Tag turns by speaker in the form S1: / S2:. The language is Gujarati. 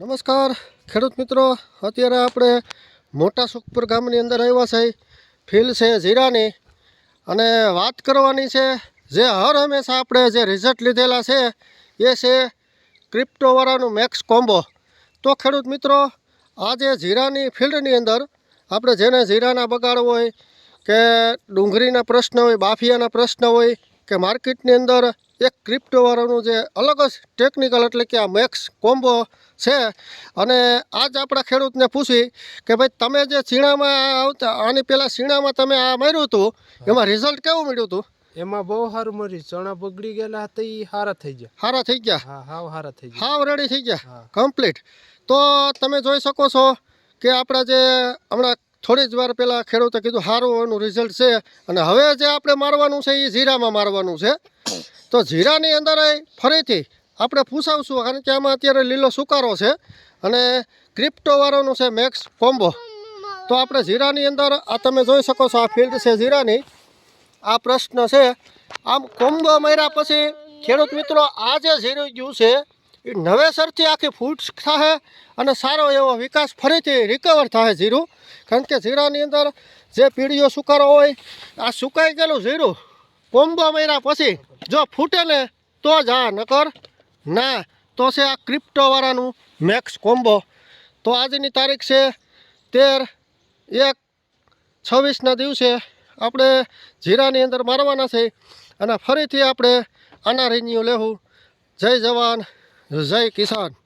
S1: નમસ્કાર, ખેડૂત મિત્રો. અત્યારે આપણે મોટા સુખપુર ગામની અંદર આવ્યા છે. ફિલ્ડ છે જીરાની અને વાત કરવાની છે, જે હર હંમેશા આપણે જે રિઝલ્ટ લીધેલા છે, એ છે ક્રિપ્ટોવાળાનું મેક્સ કોમ્બો તો ખેડૂત મિત્રો, આજે જીરાની ફિલ્ડની અંદર આપણે જેને જીરાના બગાડ હોય, કે ડુંગળીના પ્રશ્ન હોય, બાફિયાના પ્રશ્ન હોય કે માર્કેટની અંદર એક ક્રિપ્ટોવાળાનું જે અલગ જ ટેકનિકલ એટલે કે આ મેક્સ કોમ્બો છે. અને આજ આપણા ખેડૂતને પૂછી કે ભાઈ તમે જે ચીણામાં આવતા આની પહેલાં ચીણામાં તમે આ માર્યું હતું એમાં રિઝલ્ટ કેવું મળ્યું હતું?
S2: એમાં બહુ સારું મળ્યું. ચણા બગડી ગયેલા હતા એ સારા થઈ ગયા.
S1: સારા થઈ ગયા?
S2: હા હાવ સારા થઈ ગયા.
S1: હાવ રેડી થઈ ગયા?
S2: હા.
S1: કમ્પ્લીટ તો તમે જોઈ શકો છો કે આપણા જે હમણાં થોડી જ વાર પહેલાં ખેડૂતે કીધું સારું એનું રિઝલ્ટ છે. અને હવે જે આપણે મારવાનું છે, એ જીરામાં મારવાનું છે. તો જીરાની અંદર ફરીથી આપણે પૂછાવશું, કારણ કે આમાં અત્યારે લીલો સુકારો છે. અને ક્રિપ્ટોવાળાનું છે મેક્સ કોમ્બો તો આપણે જીરાની અંદર, આ તમે જોઈ શકો છો, આ ફિલ્ડ છે જીરાની. આ પ્રશ્ન છે, આમ કોમ્બો માર્યા પછી ખેડૂત મિત્રો, આ જે જીરું ગયું છે એ નવેસરથી આખી ફૂટ થશે અને સારો એવો વિકાસ ફરીથી રિકવર થાય જીરું કારણ કે જીરાની અંદર જે પીળીઓ સુકારો હોય, આ સુકાઈ ગયેલું જીરું કોમ્બો મહિના પછી જો ફૂટે ને તો જ આ નકર ના, તો છે આ ક્રિપ્ટોવાળાનું મેક્સ કોમ્બો તો આજની તારીખ છે તેર એક છવ્વીસના દિવસે આપણે જીરાની અંદર મારવાના છે અને ફરીથી આપણે આના રિન્યુ લેવું જય જવાન. જય કિસાન.